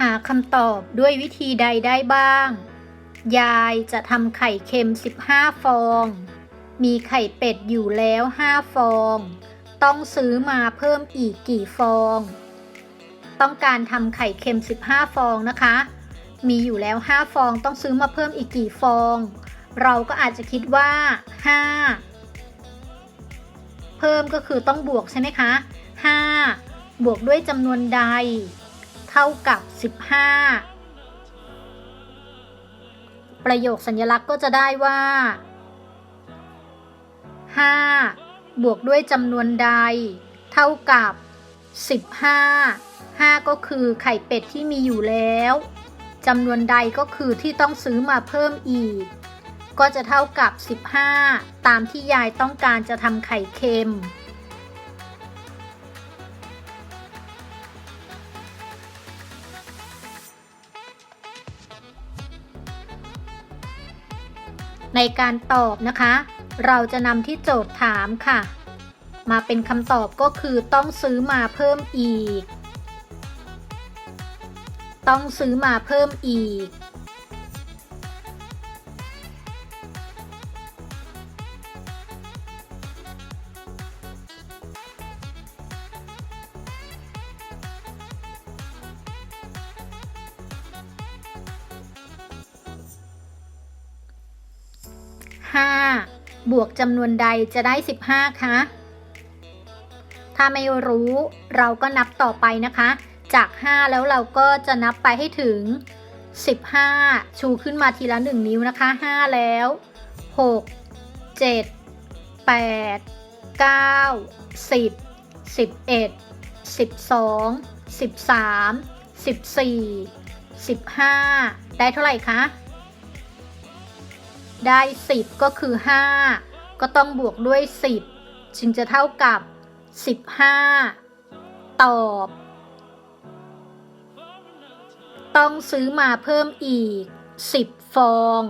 หาคำตอบด้วยวิธีใดได้บ้าง ยายจะทำไข่เค็ม 15 ฟอง มีไข่เป็ดอยู่แล้ว 5 ฟอง ต้องซื้อมาเพิ่มอีกกี่ฟอง ต้องการทำไข่เค็ม 15 ฟองนะคะ มีอยู่แล้ว 5 ฟองต้องซื้อมาเพิ่มอีกกี่ฟอง เราก็อาจจะคิดว่า 5 เพิ่มก็คือต้องบวกใช่ไหมคะ 5 บวกด้วยจำนวนใด เท่ากับ 15 ประโยคสัญลักษณ์ก็จะได้ว่า 5 บวกด้วยจำนวนใด เท่ากับ 15 5 ก็คือไข่เป็ดที่มีอยู่แล้วจำนวนใดก็คือที่ต้องซื้อมาเพิ่มอีก ก็จะเท่ากับ 15 ตามที่ยายต้องการจะทำไข่เค็ม ในการตอบนะคะ เราจะนำที่โจทย์ถามค่ะ มาเป็นคำตอบก็คือต้องซื้อมาเพิ่มอีก ต้องซื้อมาเพิ่มอีก 5 บวกจำนวนใดจะได้ 15 คะ ถ้าไม่รู้เราก็นับต่อไปนะคะ จาก 5 แล้วเราก็จะนับไปให้ถึง 15 ชูขึ้นมาทีละ 1 นิ้วนะคะ 5 แล้ว 6 7 8 9 10 11 12 13 14 15 ได้เท่าไหร่คะ ได้ 10 ก็คือ 5 ก็ต้องบวกด้วย 10 จึงจะเท่ากับ 15 ตอบ ต้องซื้อมาเพิ่มอีก 10 ฟอง